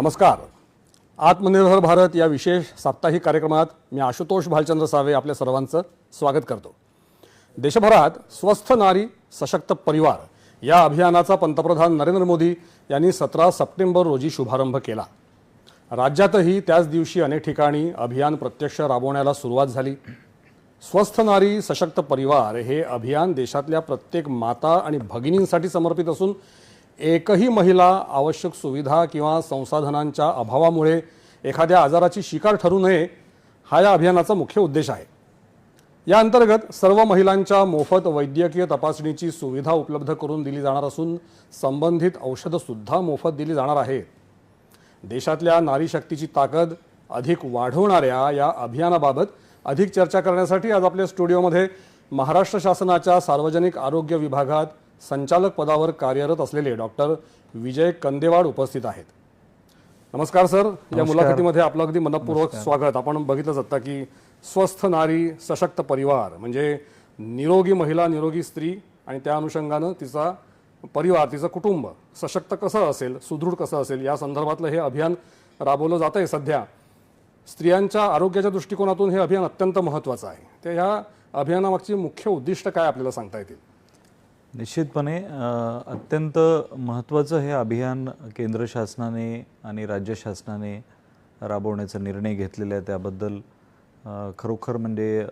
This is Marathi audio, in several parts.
नमस्कार. आत्मनिर्भर भारत या विशेष साप्ताहिक कार्यक्रमात मी आशुतोष भालचंद्र सावे आपल्या सर्वांचं स्वागत करतो. देशभरात स्वस्थ नारी सशक्त परिवार या अभियानाचा पंतप्रधान नरेंद्र मोदी यांनी सतरा सप्टेंबर रोजी शुभारंभ केला. राज्यातही त्याच दिवशी अनेक ठिकाणी अभियान प्रत्यक्ष राबवण्याला सुरुवात झाली. स्वस्थ नारी सशक्त परिवार हे अभियान देशातल्या प्रत्येक माता आणि भगिनींसाठी समर्पित असून एकही महिला आवश्यक सुविधा किंवा संसाधनांच्या अभावामुळे एखाद्या आजाराची शिकार ठरू नये हा या अभियानाचा मुख्य उद्देश आहे. या अंतर्गत सर्व महिलांच्या मोफत वैद्यकीय तपासणीची सुविधा उपलब्ध करून दिली जाणार असून संबंधित औषधंसुद्धा मोफत दिली जाणार आहेत. देशातल्या नारी शक्तीची ताकद अधिक वाढवणाऱ्या या अभियानाबाबत अधिक चर्चा करण्यासाठी आज आपल्या स्टुडिओमध्ये महाराष्ट्र शासनाच्या सार्वजनिक आरोग्य विभागात संचालक पदावर कार्यरत असलेले डॉक्टर विजय कंदेवाड उपस्थित आहेत. नमस्कार सर. या मुलाखतीमध्ये आपलं अगदी मनपूर्वक स्वागत. आपण बघितलंच आता की स्वस्थ नारी सशक्त परिवार म्हणजे निरोगी महिला निरोगी स्त्री आणि त्या अनुषंगानं तिचा परिवार तिचं कुटुंब सशक्त कसं असेल सुदृढ कसं असेल या संदर्भातलं हे अभियान राबवलं जात आहे सध्या. स्त्रियांच्या आरोग्याच्या दृष्टिकोनातून हे अभियान अत्यंत महत्त्वाचं आहे. तर ह्या अभियानामागची मुख्य उद्दिष्ट काय आपल्याला सांगता येतील? निश्चितपणे अत्यंत महत्त्वाचं हे अभियान केंद्र शासनाने आणि राज्य शासनाने राबवण्याचा निर्णय घेतलेला आहे. त्याबद्दल खरोखर म्हणजे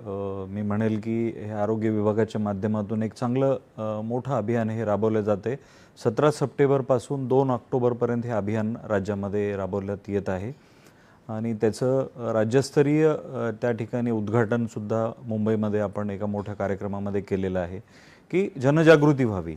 मी म्हणेल की हे आरोग्य विभागाच्या माध्यमातून एक चांगलं मोठं अभियान हे राबवलं जाते सतरा सप्टेंबरपासून दोन ऑक्टोबरपर्यंत हे अभियान राज्यामध्ये राबवण्यात येत आहे. आणि त्याचं राज्यस्तरीय त्या ठिकाणी उद्घाटनसुद्धा मुंबईमध्ये आपण एका मोठ्या कार्यक्रमामध्ये केलेलं आहे. की जनजागृती व्हावी.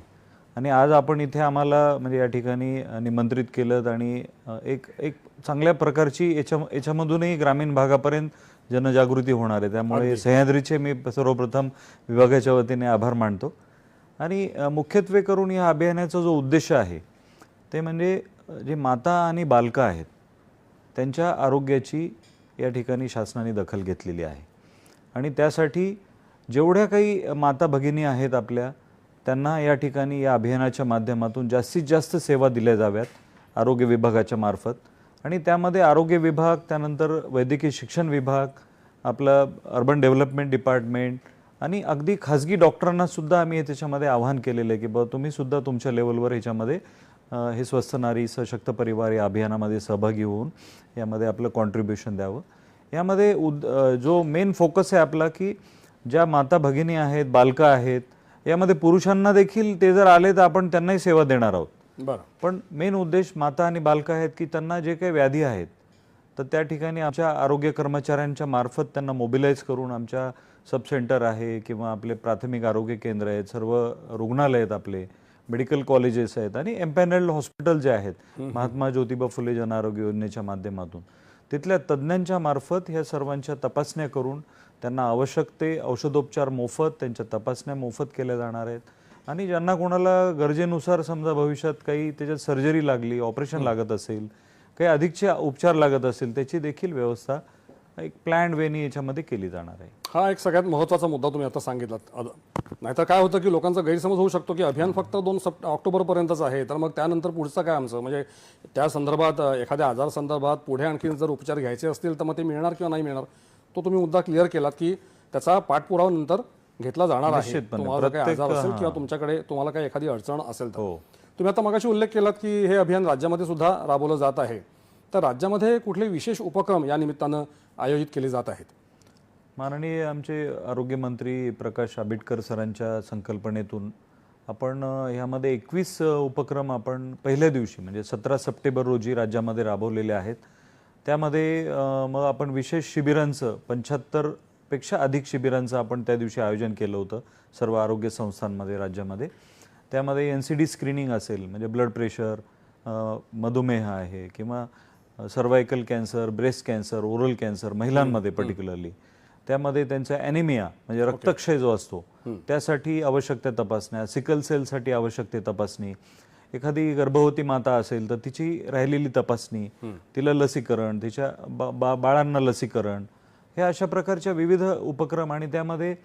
आणि आज आपण इथे आम्हाला म्हणजे या ठिकाणी निमंत्रित केलं आणि एक एक चांगल्या प्रकारची याच्या याच्यामधूनही ग्रामीण भागापर्यंत जनजागृती होणार आहे. त्यामुळे सह्याद्रीचे मी सर्वप्रथम विभागाच्या वतीने आभार मानतो. आणि मुख्यत्वे करून या अभियानाचा जो उद्देश आहे ते म्हणजे जे माता आणि बालकं आहेत त्यांच्या आरोग्याची या ठिकाणी शासनाने दखल घेतलेली आहे. आणि त्यासाठी जेवढ्या काही माता भगिनी आहेत आपल्या त्यांना या ठिकाणी या अभियानाच्या माध्यमातून जास्तीत जास्त सेवा दिल्या जाव्यात आरोग्य विभागाच्या मार्फत. आणि त्यामध्ये आरोग्य विभाग त्यानंतर वैद्यकीय शिक्षण विभाग आपलं अर्बन डेव्हलपमेंट डिपार्टमेंट आणि अगदी खाजगी डॉक्टरांनासुद्धा आम्ही त्याच्यामध्ये आवाहन केलेलं आहे की बाबा तुम्हीसुद्धा तुमच्या लेवलवर ह्याच्यामध्ये हे स्वस्थ नारी सशक्त परिवार या अभियानामध्ये सहभागी होऊन यामध्ये आपलं कॉन्ट्रीब्युशन द्यावं. यामध्ये उद जो मेन फोकस आहे आपला की ज्या माता भगिनी आहेत बालकं आहेत यामध्ये पुरुषांना देखील ते जर आले तर आपण त्यांनाही सेवा देणार आहोत. बरं. पण मेन उद्देश माता आणि बालकं आहेत की त्यांना जे काही व्याधी आहेत तर त्या ठिकाणी आमच्या आरोग्य कर्मचाऱ्यांच्या मार्फत त्यांना मोबिलाईज करून आमच्या सब सेंटर आहे किंवा आपले प्राथमिक आरोग्य केंद्र आहेत सर्व रुग्णालय आहेत आपले मेडिकल कॉलेजेस आहेत आणि एम्पॅनल्ड हॉस्पिटल जे आहेत महात्मा ज्योतिबा फुले जन आरोग्य योजनेच्या माध्यमातून. तिथल्या तज्ज्ञांच्या मार्फत ह्या सर्वांच्या तपासण्या करून त्यांना आवश्यक ते औषधोपचार मोफत त्यांच्या तपासण्या मोफत केल्या जाणार आहेत. आणि ज्यांना कोणाला गरजेनुसार समजा भविष्यात काही त्याच्यात सर्जरी लागली ऑपरेशन लागत असेल काही अधिकचे उपचार लागत असेल त्याची देखील व्यवस्था एक प्लॅन वेनी याच्यामध्ये केली जाणार आहे. हा एक सगळ्यात महत्त्वाचा मुद्दा तुम्ही आता सांगितलात. नाहीतर काय होतं की लोकांचा गैरसमज होऊ शकतो की अभियान फक्त दोन सप्ट ऑक्टोबरपर्यंतच आहे तर मग त्यानंतर पुढचं काय आमचं? म्हणजे त्या संदर्भात एखाद्या आजार संदर्भात पुढे आणखी जर उपचार घ्यायचे असतील तर मग ते मिळणार किंवा नाही मिळणार? तो तुम्ही मुद्दा क्लिअर केलात की त्याचा पाठपुरावा नंतर घेतला जाणार आहे. तुम्हाला काही आजार असेल किंवा तुमच्याकडे तुम्हाला काही एखादी अडचण असेल तर. हो. तुम्ही आता मगाशी उल्लेख केलात की हे अभियान राज्यामध्ये सुद्धा राबवलं जात आहे. तर राज्यामध्ये कुठले विशेष उपक्रम या निमित्तानं आयोजित केले जात आहेत? माननीय आमचे आरोग्यमंत्री प्रकाश आंबेडकर सरांच्या संकल्पनेतून आपण ह्यामध्ये एकवीस उपक्रम आपण पहिल्या दिवशी म्हणजे सतरा सप्टेंबर रोजी राज्यामध्ये राबवलेले आहेत. त्यामध्ये मग आपण विशेष शिबिरांचं पंच्याहत्तरपेक्षा अधिक शिबिरांचं आपण त्या दिवशी आयोजन केलं होतं सर्व आरोग्य संस्थांमध्ये राज्यामध्ये. त्यामध्ये एन सी डी स्क्रीनिंग असेल म्हणजे ब्लड प्रेशर मधुमेह आहे किंवा cervical cancer breast cancer oral cancer महिलांमध्ये पर्टिक्युलरली त्यामध्ये त्यांचा ॲनिमिया म्हणजे रक्तक्षय जो असतो त्यासाठी आवश्यक त्या तपासण्या सिकल सेलसाठी आवश्यक ते तपासणी एखादी गर्भवती माता असेल तर तिची राहिलेली तपासणी तिला लसीकरण तिच्या बा- बा- बाळांना लसीकरण हे अशा प्रकारच्या विविध उपक्रम आणि त्यामध्ये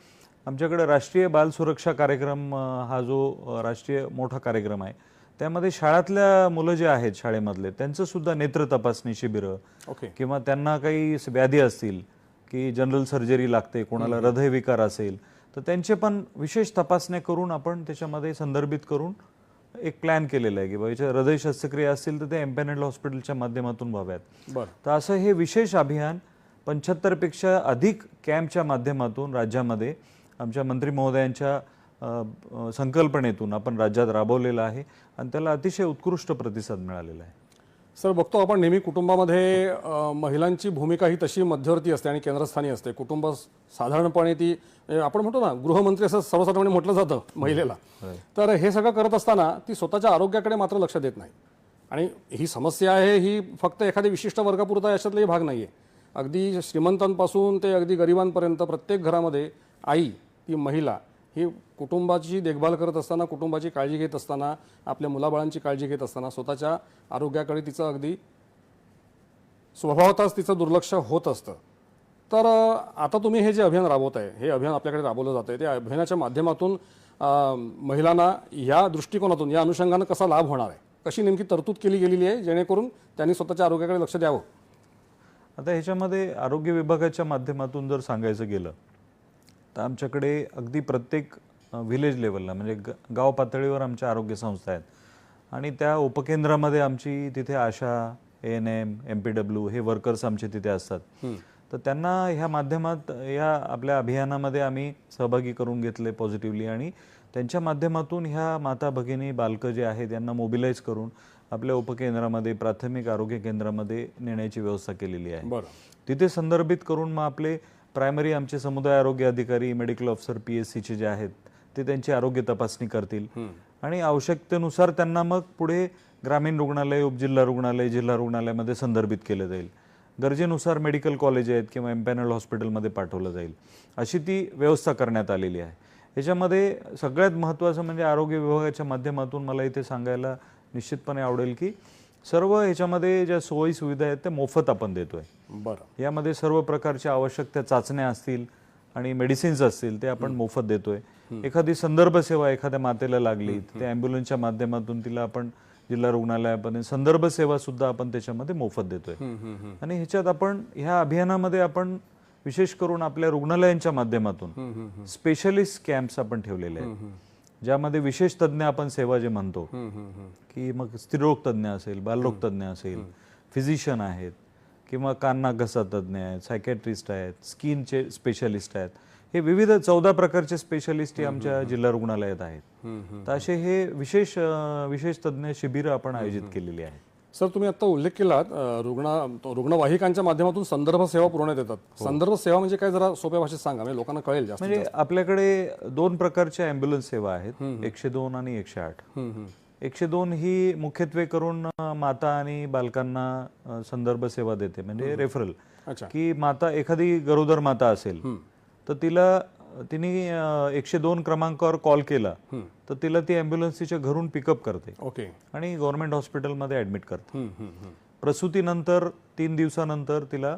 आमच्याकडे राष्ट्रीय बाल सुरक्षा कार्यक्रम हा जो राष्ट्रीय मोठा कार्यक्रम आहे त्यामध्ये शाळातल्या मुलं जे आहेत शाळेमधले त्यांचं सुद्धा नेत्र तपासणी शिबिरं ओके. किंवा त्यांना काही व्याधी असतील की जनरल सर्जरी लागते कोणाला हृदयविकार असेल तर त्यांचे पण विशेष तपासण्या करून आपण त्याच्यामध्ये संदर्भित करून एक प्लॅन केलेला आहे की बाबा याच्या हृदय शस्त्रक्रिया असतील तर ते एम्पॅनल हॉस्पिटलच्या माध्यमातून व्हाव्यात. बरं. तर असं हे विशेष अभियान पंच्याहत्तरपेक्षा अधिक कॅम्पच्या माध्यमातून राज्यामध्ये आमच्या मंत्री महोदयांच्या संकल्पनेतून आपण राज्यात राबवलेलं आहे आणि त्याला अतिशय उत्कृष्ट प्रतिसाद मिळालेला आहे. सर बघतो आपण नेहमी कुटुंबामध्ये महिलांची भूमिका ही तशी मध्यवर्ती असते आणि केंद्रस्थानी असते. कुटुंब साधारणपणे ती आपण म्हणतो ना गृहमंत्री असं सर्वसाधारणपणे म्हटलं जातं महिलेला. तर हे सगळं करत असताना ती स्वतःच्या आरोग्याकडे मात्र लक्ष देत नाही. आणि ही समस्या आहे ही फक्त एखाद्या विशिष्ट वर्गापुरता याच्यातलाही भाग नाही आहे अगदी श्रीमंतांपासून ते अगदी गरिबांपर्यंत प्रत्येक घरामध्ये आई ती महिला ही कुटुंबाची देखभाल करत असताना कुटुंबाची काळजी घेत असताना आपल्या मुलाबाळांची काळजी घेत असताना स्वतःच्या आरोग्याकडे तिचं अगदी स्वभावतःच तिचं दुर्लक्ष होत असतं. तर आता तुम्ही हे जे अभियान राबवत आहे हे अभियान आपल्याकडे राबवलं जातं आहे त्या अभियानाच्या माध्यमातून महिलांना या दृष्टिकोनातून या अनुषंगानं कसा लाभ होणार आहे? कशी नेमकी तरतूद केली गेलेली आहे जेणेकरून त्यांनी स्वतःच्या आरोग्याकडे लक्ष द्यावं? आता ह्याच्यामध्ये आरोग्य विभागाच्या माध्यमातून जर सांगायचं गेलं तर आमच्याकडे अगदी प्रत्येक व्हिलेज लेवलला म्हणजे ग गाव पातळीवर आमच्या आरोग्य संस्था आहेत. आणि त्या उपकेंद्रामध्ये आमची तिथे ASHA A N M M P W हे वर्कर्स आमचे तिथे असतात. तर त्यांना ह्या माध्यमात या आपल्या अभियानामध्ये आम्ही सहभागी करून घेतले पॉझिटिव्हली आणि त्यांच्या माध्यमातून ह्या माता भगिनी बालकं जे आहेत यांना मोबिलाईज करून आपल्या उपकेंद्रामध्ये प्राथमिक आरोग्य केंद्रामध्ये नेण्याची व्यवस्था केलेली आहे. तिथे संदर्भित करून मग आपले प्रायमरी आमचे समुदाय आरोग्य अधिकारी मेडिकल ऑफिसर पी एस सीचे जे आहेत ते त्यांची आरोग्य तपासणी करतील. आणि आवश्यकतेनुसार त्यांना मग पुढे ग्रामीण रुग्णालय उपजिल्हा रुग्णालय जिल्हा रुग्णालयामध्ये संदर्भित केलं जाईल. गरजेनुसार मेडिकल कॉलेज आहेत किंवा एम्पॅनल हॉस्पिटलमध्ये पाठवलं जाईल. अशी ती व्यवस्था करण्यात आलेली आहे. याच्यामध्ये सगळ्यात महत्त्वाचं म्हणजे आरोग्य विभागाच्या माध्यमातून मला इथे सांगायला निश्चितपणे आवडेल की सर्व ह्याच्यामध्ये ज्या सोयी सुविधा आहेत त्या मोफत आपण देतोय. बरं. यामध्ये सर्व प्रकारच्या आवश्यक त्या चाचण्या असतील आणि मेडिसिन्स असतील ते आपण मोफत देतोय. एखादी संदर्भ सेवा एखाद्या मातेला लागली त्या अँब्युलन्सच्या माध्यमातून तिला आपण जिल्हा रुग्णालयापर्यंत संदर्भ सेवा सुद्धा आपण त्याच्यामध्ये मोफत देतोय. आणि ह्याच्यात आपण ह्या अभियानामध्ये आपण विशेष करून आपल्या रुग्णालयांच्या माध्यमातून स्पेशलिस्ट कॅम्प्स आपण ठेवलेले आहेत. ज्यामध्ये विशेष तज्ज्ञ आपण सेवा जे म्हणतो की मग स्त्रीरोग तज्ज्ञ असेल बालरोग तज्ज्ञ असेल फिजिशियन आहेत किंवा कान नाक घसा तज्ज्ञ आहेत सायकॅट्रिस्ट आहेत स्किनचे स्पेशलिस्ट आहेत. हे विविध चौदा प्रकारचे स्पेशलिस्ट आमच्या जिल्हा रुग्णालयात आहेत. तर असे हे विशेष विशेष तज्ज्ञ शिबिरं आपण आयोजित केलेली आहेत. सर तुम्ही आता उल्लेख केलात अ, रुग्ण रुग्णवाहिकांच्या माध्यमातून संदर्भ सेवा पुरवण्यात येतात संदर्भ सेवा म्हणजे काय? जरा सोप्या भाषेत सांगा म्हणजे लोकांना कळेल जास्त म्हणजे आपल्याकडे दोन प्रकारच्या अँब्युलन्स सेवा आहेत. एकशे दोन आणि एकशे आठ. एकशे दोन ही मुख्यत्वे करून माता आणि बालकांना संदर्भ सेवा देते म्हणजे रेफरल. की माता एखादी गरोदर माता असेल तर तिला तिने एकशे दोन क्रमांकावर कॉल केला तर तिला ती अँब्युलन्स तिच्या घरून पिकअप करते. ओके. आणि गव्हर्नमेंट हॉस्पिटलमध्ये ऍडमिट करते. प्रसूतीनंतर तीन दिवसानंतर तिला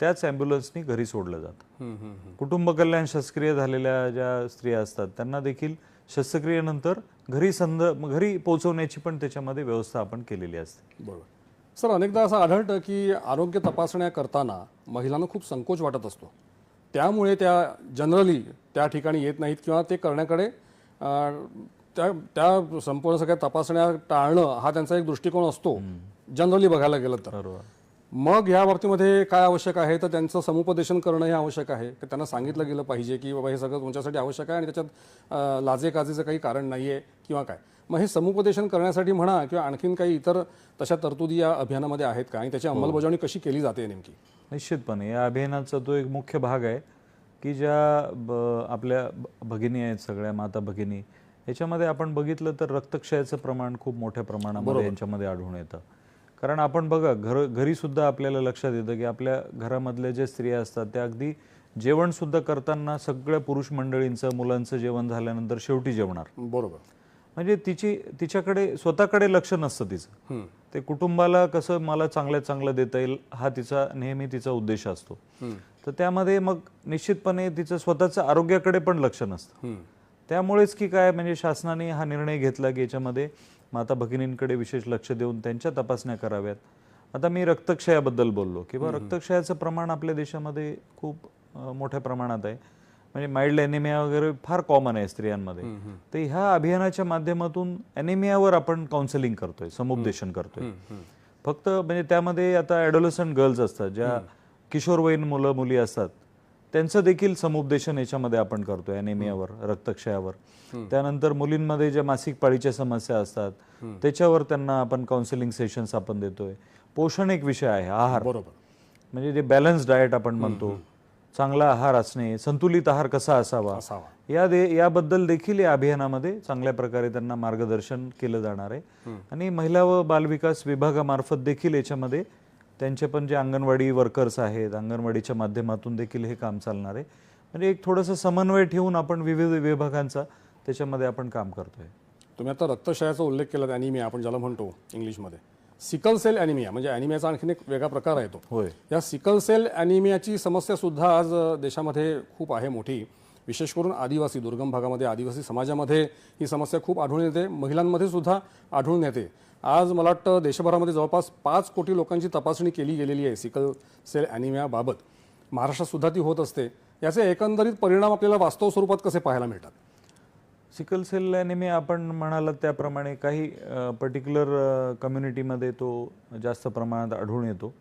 त्याच अँब्युलन्सनी घरी सोडलं जातं. कुटुंब कल्याण शस्त्रक्रिया झालेल्या ज्या स्त्रिया असतात त्यांना देखील शस्त्रक्रियेनंतर घरी संद घरी पोहोचवण्याची पण त्याच्यामध्ये व्यवस्था आपण केलेली असते. बरोबर. सर अनेकदा असं आढळतं की आरोग्य तपासण्या करताना महिलांना खूप संकोच वाटत असतो. त्यामुळे त्या जनरली त्या ठिकाणी येत नाहीत किंवा ते करण्याकडे त्या त्या संपूर्ण सगळ्या तपासण्या टाळणं हा त्यांचा एक दृष्टिकोन असतो. जनरली बघायला गेलं तर. मग ह्या बाबतीमध्ये काय आवश्यक आहे? तर त्यांचं समुपदेशन करणं हे आवश्यक आहे. की त्यांना सांगितलं गेलं पाहिजे की बाबा हे सगळं तुमच्यासाठी आवश्यक आहे आणि त्याच्यात अं, लाजेकाजेचं काही कारण नाही आहे किंवा काय. मग हे समुपदेशन करण्यासाठी म्हणा किंवा आणखीन काही इतर तशा तरतुदी या अभियानामध्ये आहेत का? आणि त्याची अंमलबजावणी कशी केली जाते नेमकी? निश्चितपणे. या अभियानाचा तो एक मुख्य भाग आहे की ज्या आपल्या भगिनी आहेत सगळ्या माता भगिनी याच्यामध्ये आपण बघितलं तर रक्तक्षयाचं प्रमाण खूप मोठ्या प्रमाणामध्ये यांच्यामध्ये आढळून येतं. कारण आपण बघा घर घरी सुद्धा आपल्याला लक्षात येतं की आपल्या घरामधल्या ज्या स्त्रिया असतात त्या अगदी जेवण सुद्धा करताना सगळ्या पुरुष मंडळींचं मुलांचं जेवण झाल्यानंतर शेवटी जेवणार. बरोबर. म्हणजे तिची तिच्याकडे स्वतःकडे लक्ष नसतं तिचं. ते कुटुंबाला कसं मला चांगल्यात चांगलं देता येईल हा तिचा नेहमी तिचा उद्देश असतो. तर त्यामध्ये मग निश्चितपणे तिचं स्वतःचं आरोग्याकडे पण लक्ष नसतं. त्यामुळेच की काय म्हणजे शासनाने हा निर्णय घेतला की याच्यामध्ये माता भगिनींकडे विशेष लक्ष देऊन त्यांच्या तपासण्या कराव्यात. आता मी रक्तक्षयाबद्दल बोललो किंवा रक्तक्षयाचं प्रमाण आपल्या देशामध्ये खूप मोठ्या प्रमाणात आहे. म्हणजे माइल्ड ॲनिमिया वगैरे फार कॉमन आहे स्त्रियांमध्ये. तर ह्या अभियानाच्या माध्यमातून ॲनिमियावर आपण काउन्सिलिंग करतोय समुपदेशन करतोय. फक्त म्हणजे त्यामध्ये आता ॲडोलसंट गर्ल्स असतात ज्या किशोरवयीन मुलं मुली असतात त्यांचं देखील समुपदेशन याच्यामध्ये आपण करतोय ॲनिमियावर रक्तक्षयावर. त्यानंतर मुलींमध्ये ज्या मासिक पाळीच्या समस्या असतात त्याच्यावर त्यांना आपण काउन्सिलिंग सेशन्स आपण देतोय. पोषण एक विषय आहे आहार. बरोबर. म्हणजे जे बॅलन्स डाएट आपण म्हणतो चांगला आहार असणे संतुलित आहार कसा असावा? या दे याबद्दल देखील या अभियानामध्ये चांगल्या प्रकारे त्यांना मार्गदर्शन केलं जाणार आहे. आणि महिला व बालविकास विभागामार्फत देखील याच्यामध्ये त्यांचे पण जे अंगणवाडी वर्कर्स आहेत अंगणवाडीच्या माध्यमातून देखील हे काम चालणार आहे. म्हणजे एक थोडंसं समन्वय ठेवून आपण विविध विभागांचा त्याच्यामध्ये आपण काम करतोय. तुम्ही आता रक्तक्षयाचा उल्लेख केला ॲनिमिया आपण ज्याला म्हणतो इंग्लिशमध्ये. सिकल सेल ॲनिमिया म्हणजे ॲनिमियाचा आणखीन एक वेगळा प्रकार आहे तो. होय. या सिकल सेल ॲनिमियाची समस्या सुद्धा आज देशामध्ये खूप आहे मोठी. विशेष करून आदिवासी दुर्गम भागामध्ये आदिवासी समाजामध्ये ही समस्या खूप आढळून येते. महिलांमध्ये सुद्धा आढळून येते. आज मला वाटतं देशभरामध्ये जवळपास पाच कोटी लोकांची तपासणी केली गेलेली आहे सिकल सेल ॲनिमियाबाबत महाराष्ट्रात सुद्धा ती होत असते. याचे एकंदरीत परिणाम आपल्याला वास्तव स्वरूपात कसे पाहायला मिळतात? सिकल सेल ॲनिमिया आपण म्हणालात त्याप्रमाणे काही पर्टिक्युलर कम्युनिटीमध्ये तो जास्त प्रमाणात आढळून येतो.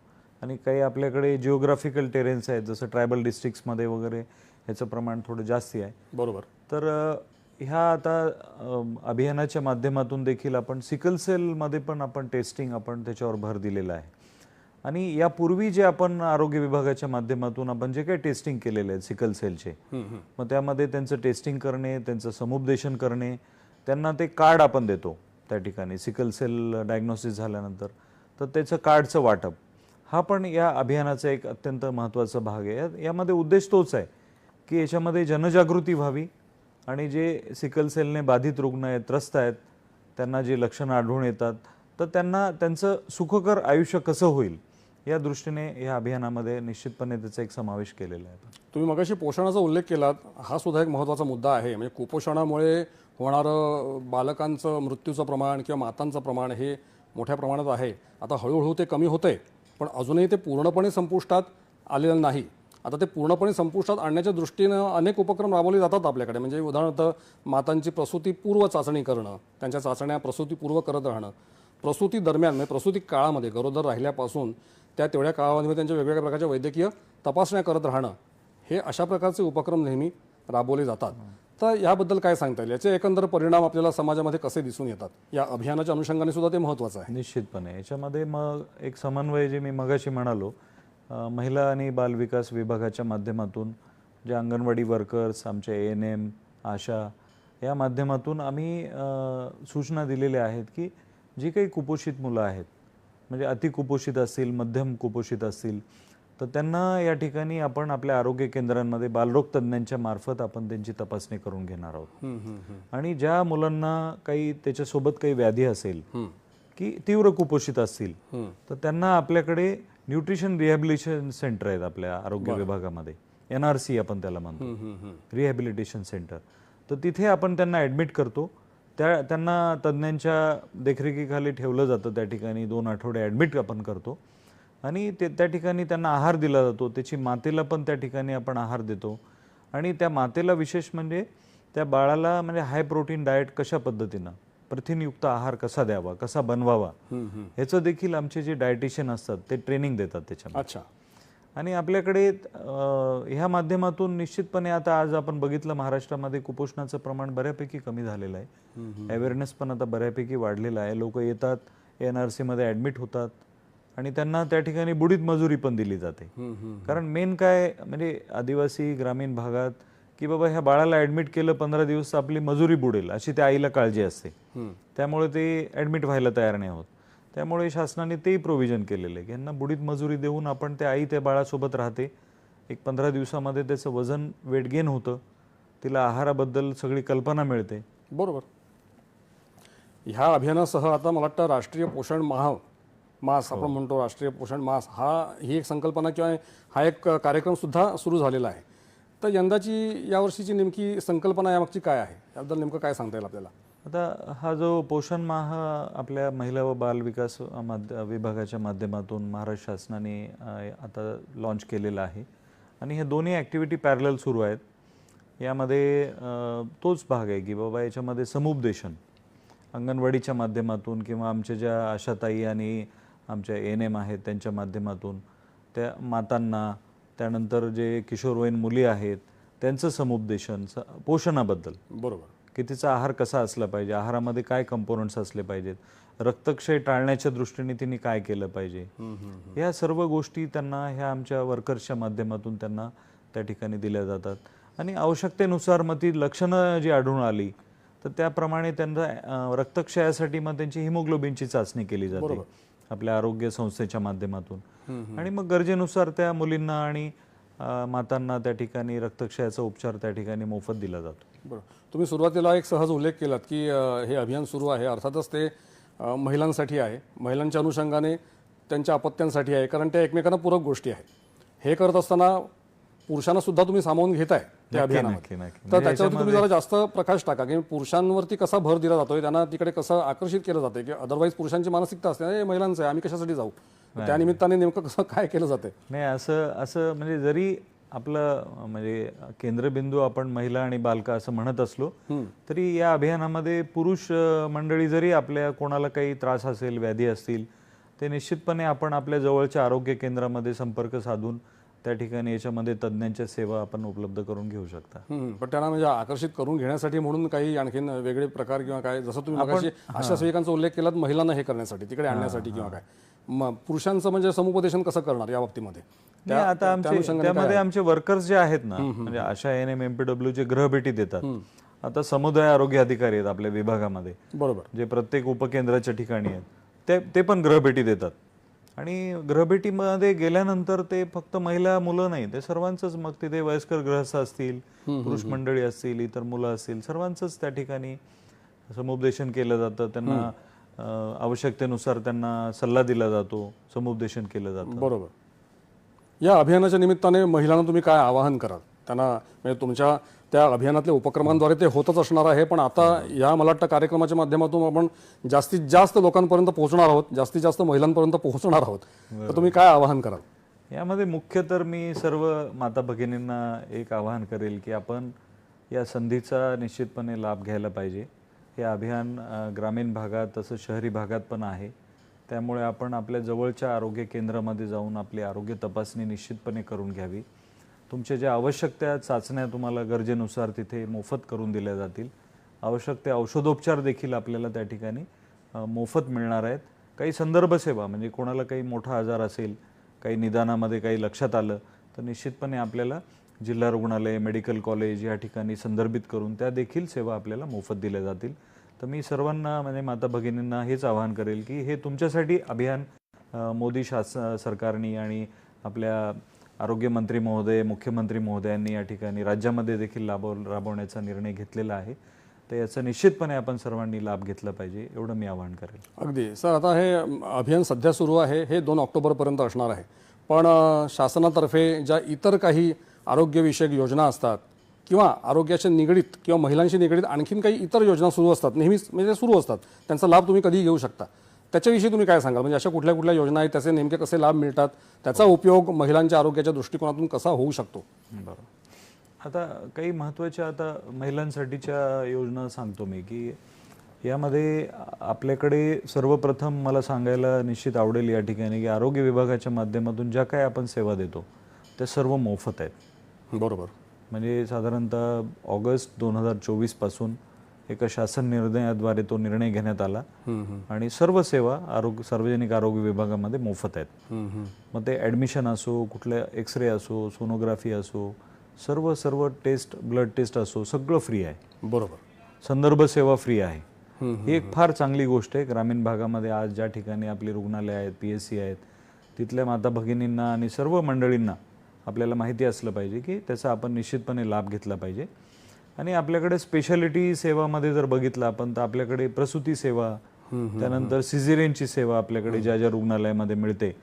आणि काही आपल्याकडे जिओग्राफिकल टेरेन्स आहेत जसं ट्रायबल डिस्ट्रिक्ट्समध्ये वगैरे ह्याचं प्रमाण थोडं जास्ती आहे. बरोबर. तर ह्या आता अभियानाच्या माध्यमातून देखील आपण सिकल सेलमध्ये पण आपण टेस्टिंग आपण त्याच्यावर भर दिलेला आहे. आणि यापूर्वी जे आपण आरोग्य विभागाच्या माध्यमातून आपण जे काही टेस्टिंग केलेले आहेत सिकल सेलचे मग त्यामध्ये त्यांचं टेस्टिंग करणे त्यांचं समुपदेशन करणे त्यांना ते कार्ड आपण देतो त्या ठिकाणी सिकल सेल डायग्नोसिस झाल्यानंतर. तर त्याचं कार्डचं वाटप हा पण या अभियानाचा एक अत्यंत महत्त्वाचा भाग आहे. यामध्ये उद्देश तोच आहे की याच्यामध्ये जनजागृती व्हावी आणि जे सिकल सेलने बाधित रुग्ण आहेत त्रस्त आहेत त्यांना जे लक्षणं आढळून येतात तर त्यांना त्यांचं सुखकर आयुष्य कसं होईल? या दृष्टीने या अभियानामध्ये निश्चितपणे त्याचा एक समावेश केलेला आहे. तुम्ही मगाशी पोषणाचा उल्लेख केलात हा सुद्धा एक महत्त्वाचा मुद्दा आहे. म्हणजे कुपोषणामुळे होणारं बालकांचं मृत्यूचं प्रमाण किंवा मातांचं प्रमाण हे मोठ्या प्रमाणात आहे. आता हळूहळू ते कमी होते पण अजूनही ते पूर्णपणे संपुष्टात आलेलं नाही. आता ते पूर्णपणे संपुष्टात आणण्याच्या दृष्टीनं अनेक उपक्रम राबवले जातात आपल्याकडे. म्हणजे उदाहरणार्थ मातांची प्रसूतीपूर्व चाचणी करणं त्यांच्या चाचण्या प्रसूतीपूर्व करत राहणं. प्रसूती दरम्यान म्हणजे प्रसूती काळामध्ये गरोदर राहिल्यापासून त्या तेवढ्या काळामध्ये त्यांच्या वेगवेगळ्या प्रकारच्या वैद्यकीय तपासण्या करत राहणं हे अशा प्रकारचे उपक्रम नेहमी राबवले जातात. तर याबद्दल काय सांगता येईल? याचे एकंदर परिणाम आपल्याला समाजामध्ये कसे दिसून येतात? या अभियानाच्या अनुषंगाने सुद्धा ते महत्त्वाचं आहे. निश्चितपणे. याच्यामध्ये मग एक समन्वय जे मी मगाशी म्हणालो महिला आणि बालविकास विभागाच्या माध्यमातून जे अंगणवाडी वर्कर्स आमचे ए एन एम आशा या माध्यमातून आम्ही सूचना दिलेल्या आहेत की जी काही कुपोषित मुलं आहेत म्हणजे अतिकुपोषित असतील मध्यम कुपोषित असतील तर त्यांना या ठिकाणी आपण आपल्या आरोग्य केंद्रांमध्ये बालरोग तज्ज्ञांच्या मार्फत आपण त्यांची तपासणी करून घेणार आहोत. आणि ज्या मुलांना काही त्याच्यासोबत काही व्याधी असेल की तीव्र कुपोषित असतील तर त्यांना आपल्याकडे न्यूट्रिशन रिहॅबिलिटेशन सेंटर आहेत आपल्या आरोग्य विभागामध्ये. एन आर सी आपण त्याला म्हणतो. Rehabilitation centre. तर तिथे आपण त्यांना ॲडमिट करतो. त्या त्यांना तज्ज्ञांच्या देखरेखीखाली ठेवलं जातं त्या ठिकाणी. दोन आठवडे ॲडमिट आपण करतो. आणि ते त्या ठिकाणी त्यांना आहार दिला जातो. त्याची मातेला पण त्या ठिकाणी आपण आहार देतो. आणि त्या मातेला विशेष म्हणजे त्या बाळाला म्हणजे हाय प्रोटीन डाएट कशा पद्धतीनं? प्रथिनयुक्त आहार कसा द्यावा? कसा बनवावा? ह्याचं देखील आमचे जे डायटिशियन असतात ते ट्रेनिंग देतात त्याच्यामध्ये. अच्छा. आणि आपल्याकडे ह्या माध्यमातून निश्चितपणे आता आज आपण बघितलं महाराष्ट्रामध्ये कुपोषणाचं प्रमाण बऱ्यापैकी कमी झालेलं आहे. अवेअरनेस पण आता बऱ्यापैकी वाढलेला आहे. लोक येतात एन आर सीमध्ये ॲडमिट होतात आणि त्यांना त्या ठिकाणी बुडीत मजुरी पण दिली जाते. कारण मेन काय म्हणजे आदिवासी ग्रामीण भागात की बाबा ह्या बाळाला ॲडमिट केलं पंधरा दिवस आपली मजुरी बुडेल अशी त्या आईला काळजी असते. त्यामुळे ते ॲडमिट व्हायला तयार नाही होत. त्यामुळे शासनाने तेही प्रोव्हिजन केलेलं आहे. की यांना बुडीत मजुरी देऊन आपण त्या आई त्या बाळासोबत राहते. एक पंधरा दिवसामध्ये त्याचं वजन वेट गेन होतं. तिला आहाराबद्दल सगळी कल्पना मिळते. बरोबर. ह्या अभियानासह आता मला वाटतं राष्ट्रीय पोषण माह मास आपण म्हणतो राष्ट्रीय पोषण मास हा ही एक संकल्पना किंवा हा एक कार्यक्रम सुद्धा सुरू झालेला आहे. तर यंदाची यावर्षीची नेमकी संकल्पना यामागची काय आहे? याबद्दल नेमकं काय सांगता येईल आपल्याला? आता हा जो पोषण माह आपल्या महिला व बाल विकास माध्य विभागाच्या माध्यमातून महाराष्ट्र शासनाने आता लॉन्च केलेला आहे. आणि हे दोन्ही ॲक्टिव्हिटी पॅरल सुरू आहेत. यामध्ये तोच भाग आहे की बाबा याच्यामध्ये समुपदेशन अंगणवाडीच्या माध्यमातून किंवा आमच्या ज्या आशाताई आणि आमच्या एन एम आहेत त्यांच्या माध्यमातून त्या मातांना त्यानंतर जे किशोरवयीन मुली आहेत त्यांचं समुपदेशन स पोषणाबद्दल. बरोबर. की तिचा आहार कसा असला पाहिजे? आहारामध्ये काय कंपोनंट्स असले पाहिजेत? रक्तक्षय टाळण्याच्या दृष्टीने तिने काय केलं पाहिजे? ह्या सर्व गोष्टी त्यांना ह्या आमच्या वर्कर्सच्या माध्यमातून त्यांना त्या ठिकाणी दिल्या जातात. आणि आवश्यकतेनुसार मग ती लक्षणं जी आढळून आली तर त्याप्रमाणे त्यांना रक्तक्षयासाठी मग त्यांची हिमोग्लोबिनची चाचणी केली जाते. आपल्या आरोग्य संस्थेच्या माध्यमातून. आणि मग गरजेनुसार त्या मुलींना आणि मातांना त्या ठिकाणी रक्तक्षयाचा उपचार त्या ठिकाणी मोफत दिला जातो. बरं. तुम्ही सुरुवातीला एक सहज उल्लेख केलात की हे अभियान सुरू आहे. अर्थातच ते महिलांसाठी आहे. महिलांच्या अनुषंगाने त्यांच्या अपत्यांसाठी आहे. कारण त्या एकमेकांना पूरक गोष्टी आहेत. हे करत असताना पुरुषांना सुद्धा तुम्ही सामावून घेताय त्या अभियानामध्ये. तर त्याच्यावरती तुम्ही जरा जास्त प्रकाश टाका. की पुरुषांवरती कसा भर दिला जातोय त्यांना तिकडे कसं आकर्षित केलं जातंय? की अदरवाईज पुरुषांची मानसिकता असते "ए, महिलांचं आहे आम्ही कशासाठी जाऊ? त्या निमित्ताने नेमकं कसं काय केलं जातंय? नाही असं असं म्हणजे जरी आपलं म्हणजे केंद्रबिंदू आपण महिला आणि बालका असं म्हणत असलो तरी या अभियानामध्ये पुरुष मंडळी जरी आपल्या कोणाला काही त्रास असेल व्याधी असतील ते निश्चितपणे आपण आपल्या जवळच्या आरोग्य केंद्रामध्ये संपर्क साधून त्या ठिकाणी याच्यामध्ये तज्ज्ञांच्या सेवा आपण उपलब्ध करून घेऊ शकता. पण त्यांना म्हणजे आकर्षित करून घेण्यासाठी म्हणून काही आणखीन वेगळे प्रकार किंवा काय जसं तुम्ही अशा सेविकांचा उल्लेख केलात महिलांना हे करण्यासाठी तिकडे आणण्यासाठी किंवा काय. पुरुषांचं म्हणजे समुपदेशन कसं करणार या बाबतीमध्ये? आता आमचे त्यामध्ये आमचे वर्कर्स जे आहेत ना म्हणजे आशा एन एम एमपीडब्ल्यू जे गृहभेटी देतात. आता समुदाय आरोग्य अधिकारी आहेत आपल्या विभागामध्ये. बरोबर. जे प्रत्येक उपकेंद्राच्या ठिकाणी आहेत ते ते पण ग्रहभेटी देतात. आणि ग्रहभेटीमध्ये गेल्यानंतर ते फक्त महिला मुलं नाही ते सर्वांचंच मग तिथे वयस्कर गृहस्थ असतील पुरुष मंडळी असतील इतर मुलं असतील सर्वांचंच त्या ठिकाणी समुपदेशन केलं जातं. त्यांना आवश्यकतेनुसार त्यांना सल्ला दिला जातो समुपदेशन केलं जातं. बरोबर. या अभियानाच्या निमित्ताने महिलांना तुम्ही काय आवाहन कराल? त्यांना म्हणजे तुमच्या त्या अभियानातल्या उपक्रमांद्वारे ते होतच असणार आहे. पण आता या मला वाटतं कार्यक्रमाच्या माध्यमातून आपण जास्तीत जास्त लोकांपर्यंत पोहोचणार आहोत. जास्तीत जास्त महिलांपर्यंत पोहोचणार आहोत. तर तुम्ही काय आवाहन कराल? यामध्ये मुख्य तर मी सर्व माता भगिनींना एक आवाहन करेल की आपण या संधीचा निश्चितपणे लाभ घ्यायला पाहिजे. हे अभियान ग्रामीण भागात तसं शहरी भागात पण आहे. त्यामुळे आपण आपल्या जवळच्या आरोग्य केंद्रामध्ये जाऊन आपली आरोग्य तपासणी निश्चितपणे करून घ्यावी. तुमच्या ज्या आवश्यक त्या चाचण्या तुम्हाला गरजेनुसार तिथे मोफत करून दिल्या जातील आवश्यक ते औषधोपचार देखील आपल्याला त्या ठिकाणी मोफत मिळणार आहेत. काही संदर्भ सेवा म्हणजे कोणाला काही मोठा आजार असेल काही निदानामध्ये काही लक्षात आलं तर निश्चितपणे आपल्याला जिल्हा रुग्णालय मेडिकल कॉलेज या ठिकाणी संदर्भित करून त्या देखील सेवा आपल्याला मोफत दिल्या जातील. तर मी सर्वांना म्हणजे माता भगिनींना हेच आवाहन करेल की हे तुमच्यासाठी अभियान मोदी शास सरकारने आणि आपल्या आरोग्यमंत्री महोदय मुख्यमंत्री महोदयांनी या ठिकाणी राज्यामध्ये देखील लाभ राबवण्याचा निर्णय घेतलेला आहे. तर याचा निश्चितपणे आपण सर्वांनी लाभ घेतला पाहिजे एवढं मी आवाहन करेल अगदी. सर आता हे अभियान सध्या सुरू आहे हे दोन ऑक्टोबरपर्यंत असणार आहे. पण शासनातर्फे ज्या इतर काही आरोग्यविषयक योजना असतात किंवा आरोग्याच्या निगडीत किंवा महिलांशी निगडीत आणखीन काही इतर योजना सुरू असतात नेहमीच म्हणजे सुरू असतात त्यांचा लाभ तुम्ही कधीही घेऊ शकता. त्याच्याविषयी तुम्ही काय सांगाल? म्हणजे अशा कुठल्या कुठल्या योजना आहेत त्याचे नेमके कसे लाभ मिळतात? त्याचा उपयोग महिलांच्या आरोग्याच्या दृष्टिकोनातून कसा होऊ शकतो? बरोबर. आता काही महत्त्वाच्या आता महिलांसाठीच्या योजना सांगतो मी की यामध्ये आपल्याकडे सर्वप्रथम मला सांगायला निश्चित आवडेल या ठिकाणी की आरोग्य विभागाच्या माध्यमातून ज्या काही आपण सेवा देतो त्या सर्व मोफत आहेत. बरोबर. म्हणजे साधारणतः ऑगस्ट दोन हजार चोवीसपासून एका शासन निर्णयाद्वारे तो निर्णय घेण्यात आला. आणि सर्व सेवा आरोग्य सार्वजनिक आरोग्य विभागामध्ये मोफत आहेत. मग ते ॲडमिशन असो कुठल्या एक्स रे असो सोनोग्राफी असो सर्व सर्व टेस्ट ब्लड टेस्ट असो सगळं फ्री आहे. बरोबर. संदर्भ सेवा फ्री आहे. ही एक फार चांगली गोष्ट आहे. ग्रामीण भागामध्ये आज ज्या ठिकाणी आपली रुग्णालय आहेत पी एस सी आहेत तिथल्या माता भगिनींना आणि सर्व मंडळींना आपल्याला माहिती असलं पाहिजे की त्याचा आपण निश्चितपणे लाभ घेतला पाहिजे. आणि आपल्याकडे स्पेशालिटी सेवामध्ये जर बघितलं आपण तर आपल्याकडे प्रसूती सेवा त्यानंतर सिझेरियनची सेवा आपल्याकडे ज्या ज्या रुग्णालयामध्ये मिळते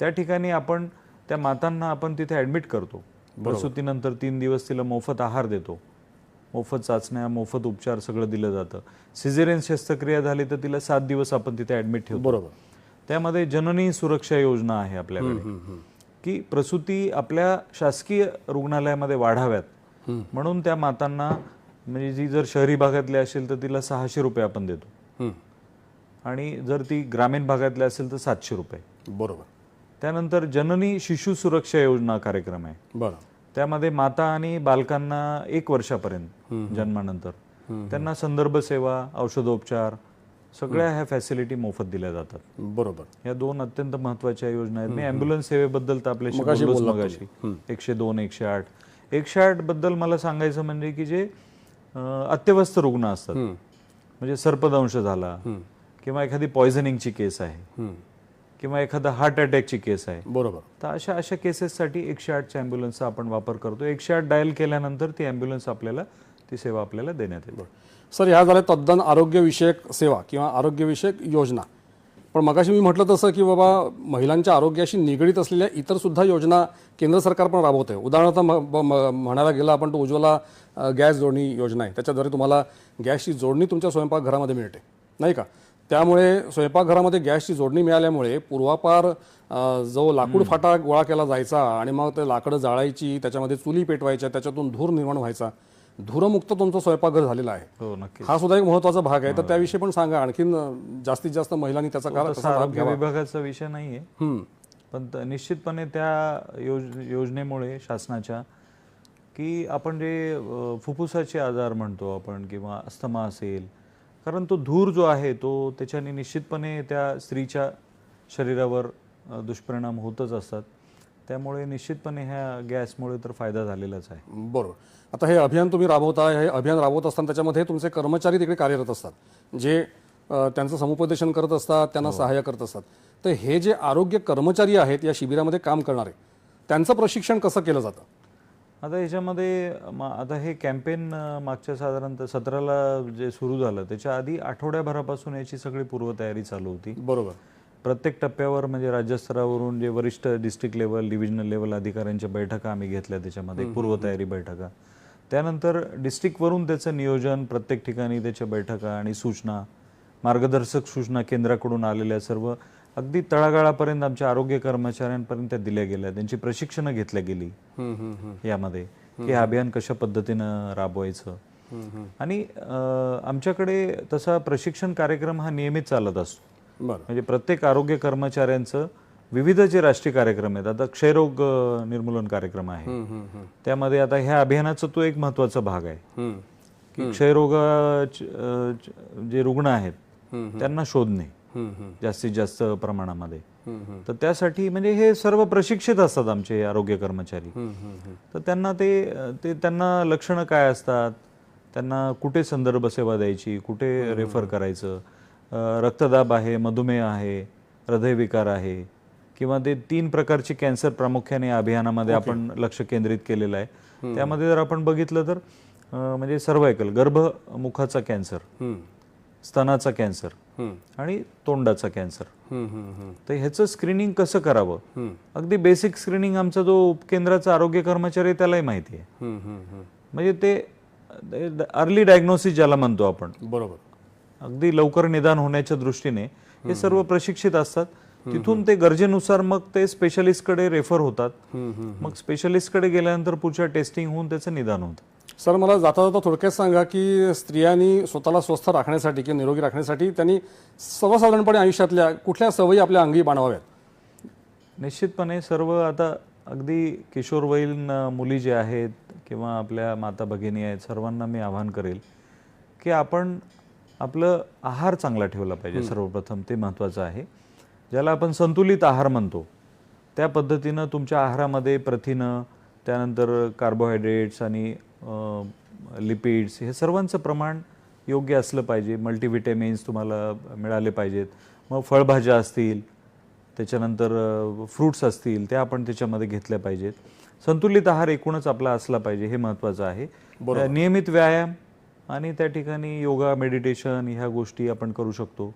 त्या ठिकाणी आपण त्या मातांना आपण तिथे ॲडमिट करतो. प्रसूतीनंतर तीन दिवस तिला मोफत आहार देतो. मोफत चाचण्या मोफत उपचार सगळं दिलं जातं. सिझेरियन शस्त्रक्रिया झाली तर तिला सात दिवस आपण तिथे ऍडमिट ठेवतो. बरोबर. त्यामध्ये जननी सुरक्षा योजना आहे आपल्याकडे. की प्रसूती आपल्या शासकीय रुग्णालयामध्ये वाढाव्यात. म्हणून त्या मातांना म्हणजे जी जर शहरी भागातली असेल तर तिला सहाशे रुपये आपण देतो. आणि जर ती ग्रामीण भागातली असेल तर सातशे रुपये. बरोबर. त्यानंतर जननी शिशु सुरक्षा योजना कार्यक्रम आहे. त्यामध्ये माता आणि बालकांना एक वर्षापर्यंत जन्मानंतर. त्यांना संदर्भ सेवा औषधोपचार सगळ्या ह्या फॅसिलिटी मोफत दिल्या जातात. बरोबर. या दोन अत्यंत महत्त्वाच्या योजना आहेत. मी अँब्युलन्स सेवेबद्दल तर आपल्याशी मगाशी एकशे दोन एकशे आठ. एकशे आठबद्दल मला सांगायचं म्हणजे की जे अत्यवस्थ रुग्ण असतात. म्हणजे सर्पदंश झाला किंवा एखादी पॉयझनिंगची केस आहे. किंवा एखादा हार्ट अटॅकची केस आहे. बरोबर. तर अशा अशा केसेससाठी एकशे आठच्या ॲम्ब्युलन्सचा आपण वापर करतो. एकशे आठ डायल केल्यानंतर ती ॲम्ब्युलन्स आपल्याला ती सेवा आपल्याला देण्यात येते. सर ह्या झाल्या तद्दन आरोग्यविषयक सेवा किंवा आरोग्यविषयक योजना. पण मगाशी मी म्हटलं तसं की बाबा महिलांच्या आरोग्याशी निगडीत असलेल्या इतर सुद्धा योजना केंद्र सरकार पण राबवत आहे उदाहरणार्थ म्हणायला गेलं आपण तो उज्ज्वला गॅस जोडणी योजना आहे. त्याच्याद्वारे तुम्हाला गॅसची जोडणी तुमच्या स्वयंपाकघरामध्ये मिळते. नाही का? त्यामुळे स्वयंपाकघरामध्ये गॅसची जोडणी मिळाल्यामुळे पूर्वापार जो लाकूड फाटा गोळा केला जायचा आणि मग ते लाकडं जाळायची त्याच्यामध्ये चुली पेटवायच्या त्याच्यातून धूर निर्माण व्हायचा धूरमुक्त तुमचं स्वयंपाकघर झालेलं आहे. हो नक्की हा सुद्धा एक महत्त्वाचा भाग आहे. तर त्याविषयी पण सांगा आणखीन अं, जास्तीत जास्त महिलांनी त्याचा लाभ घ्यावा? विभागाचा विषय नाहीये. पण निश्चितपणे त्या योज योजनेमुळे शासनाच्या की आपण जे फुफ्फुसाचे आजार म्हणतो आपण किंवा अस्थमा असेल कारण तो धूर जो आहे तो त्याच्याने निश्चितपणे त्या स्त्रीच्या शरीरावर दुष्परिणाम होतच असतात. त्यामुळे निश्चितपणे ह्या गॅसमुळे तर फायदा झालेलाच आहे. बरोबर. आता हे अभियान तुम्ही राबवता हे अभियान राबवत असताना त्याच्यामध्ये तुमचे कर्मचारी तिकडे कार्यरत असतात जे त्यांचं समुपदेशन करत असतात त्यांना सहाय्य करत असतात. तर हे जे आरोग्य कर्मचारी आहेत या शिबिरामध्ये काम करणारे त्यांचं प्रशिक्षण कसं केलं जातं? आता ह्याच्यामध्ये म- आता हे कॅम्पेन मागच्या साधारणतः सतराला जे सुरू झालं त्याच्या आधी आठवड्याभरापासून याची सगळी पूर्वतयारी चालू होती. बरोबर. प्रत्येक टप्प्यावर म्हणजे राज्यस्तरावरून जे वरिष्ठ डिस्ट्रिक्ट लेवल डिव्हिजनल लेवल अधिकाऱ्यांच्या बैठका आम्ही घेतल्या त्याच्यामध्ये पूर्वतयारी बैठका. त्यानंतर डिस्ट्रिक्टवरून त्याचं नियोजन प्रत्येक ठिकाणी त्याच्या बैठका आणि सूचना मार्गदर्शक सूचना केंद्राकडून आलेल्या सर्व अगदी तळागाळापर्यंत आमच्या आरोग्य कर्मचाऱ्यांपर्यंत त्या दिल्या गेल्या. त्यांची प्रशिक्षणं घेतल्या गेली. यामध्ये. की हे अभियान कशा पद्धतीनं राबवायचं. आणि आमच्याकडे तसा प्रशिक्षण कार्यक्रम हा नियमित चालत असतो. म्हणजे प्रत्येक आरोग्य कर्मचाऱ्यांचं विविध जे राष्ट्रीय कार्यक्रम आहेत आता क्षयरोग निर्मूलन कार्यक्रम आहे. त्यामध्ये आता ह्या अभियानाचा तो एक महत्त्वाचा भाग आहे. की क्षयरोग जे रुग्ण आहेत त्यांना शोधणे. जास्तीत जास्त प्रमाणामध्ये. तर त्यासाठी म्हणजे हे सर्व प्रशिक्षित असतात आमचे आरोग्य कर्मचारी. तर त्यांना ते ते त्यांना लक्षणं काय असतात? त्यांना कुठे संदर्भ सेवा द्यायची? कुठे रेफर करायचं? रक्तदाब आहे मधुमेह आहे हृदयविकार आहे किंवा ते तीन प्रकारची कॅन्सर प्रामुख्याने अभियानामध्ये आपण लक्ष केंद्रित केलेलं आहे. त्यामध्ये जर आपण बघितलं तर म्हणजे सर्वायकल गर्भमुखाचा कॅन्सर स्तनाचा कॅन्सर. आणि तोंडाचा कॅन्सर. तर ह्याचं स्क्रीनिंग कसं करावं. अगदी बेसिक स्क्रीनिंग आमचा जो उपकेंद्राचा आरोग्य कर्मचारी आहे त्यालाही माहिती आहे. म्हणजे ते अर्ली डायग्नोसिस ज्याला म्हणतो आपण. बरोबर. अगदी लवकर निदान होण्याच्या दृष्टीने हे सर्व प्रशिक्षित असतात. तिथून ते गरजेनुसार मग ते स्पेशलिस्टकडे रेफर होतात. मग स्पेशलिस्टकडे गेल्यानंतर पुढच्या टेस्टिंग होऊन त्याचं निदान होतं. सर मला जाता जाता थोडक्यात सांगा की स्त्रियांनी स्वतःला स्वस्थ राखण्यासाठी किंवा निरोगी राखण्यासाठी त्यांनी सर्वसाधारणपणे आयुष्यातल्या कुठल्या सवयी आपल्या अंगी बाणवाव्यात निश्चितपणे सर्व आता अगदी किशोरवयीन मुली जे आहेत किंवा आपल्या माता भगिनी आहेत सर्वांना मी आवाहन करेल की आपण आपलं आहार चांगला ठेवला पाहिजे सर्वप्रथम ते महत्त्वाचं आहे. ज्याला आपण संतुलित आहार म्हणतो त्या पद्धतीनं तुमच्या आहारामध्ये प्रथिनं त्यानंतर कार्बोहायड्रेट्स आणि लिपिड्स हे सर्वांचं प्रमाण योग्य असलं पाहिजे. मल्टीव्हिटॅमिन्स तुम्हाला मिळाले पाहिजेत. मग फळभाज्या असतील त्याच्यानंतर फ्रूट्स असतील त्या आपण त्याच्यामध्ये घेतल्या पाहिजेत. संतुलित आहार एकूणच आपला असला पाहिजे हे महत्त्वाचं आहे. नियमित व्यायाम आणि त्या ठिकाणी योगा मेडिटेशन ह्या गोष्टी आपण करू शकतो.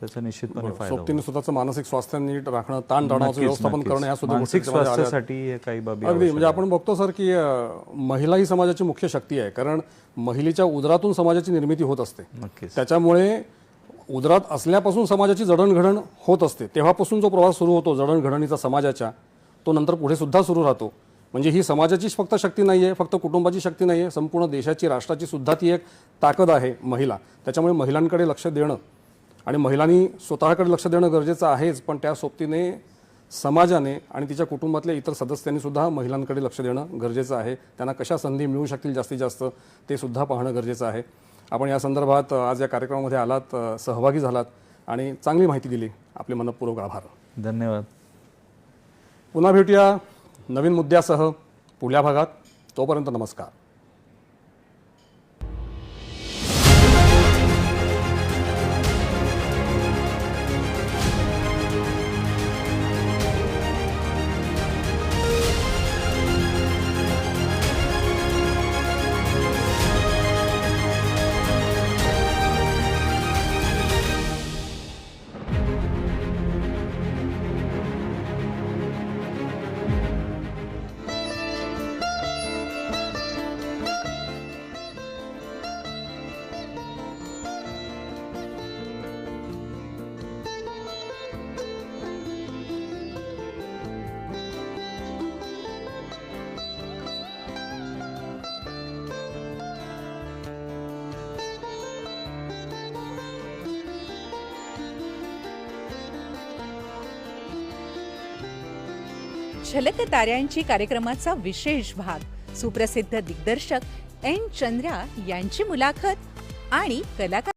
त्याचा निश्चितपणे. सोबतीने स्वतःचं मानसिक स्वास्थ्य नीट राखणं ताण तणावाचं नक्कीच, व्यवस्थापन. करणं या सुद्धा मानसिक. स्वास्थ्यासाठी हे काही बाबी अगदी म्हणजे आपण बघतो सर की महिला ही समाजाची मुख्य शक्ती आहे. कारण महिलेच्या उदरातून समाजाची निर्मिती होत असते. त्याच्यामुळे उदरात असल्यापासून समाजाची जडणघडण होत असते. तेव्हापासून जो प्रवास सुरू होतो जडणघडणीचा समाजाच्या तो नंतर पुढे सुद्धा सुरू राहतो. म्हणजे ही समाजाचीच फक्त शक्ती नाही आहे फक्त कुटुंबाची शक्ती नाही आहे संपूर्ण देशाची राष्ट्राची सुद्धा ती एक ताकद आहे महिला. त्याच्यामुळे महिलांकडे लक्ष देणं आणि महिलांनी स्वतःकडे लक्ष देणं गरजेचं आहेच पण त्या सोबतीने समाजाने आणि तिच्या कुटुंबातल्या इतर सदस्यांनी सुद्धा महिलांकडे लक्ष देणं गरजेचं आहे. त्यांना कशा संधी मिळू शकतील जास्तीत जास्त ते सुद्धा पाहणं गरजेचं आहे. आपण या संदर्भात आज या कार्यक्रमामध्ये आलात सहभागी झालात आणि चांगली माहिती दिली. आपले मनपूर्वक आभार. धन्यवाद. पुन्हा भेटूया. नवीन मुद्द्यासह पुढल्या भागात. तोपर्यंत नमस्कार. झलक ताऱ्यांची कार्यक्रमाचा विशेष भाग. सुप्रसिद्ध दिग्दर्शक एन चंद्रा यांची मुलाखत आणि कलाकार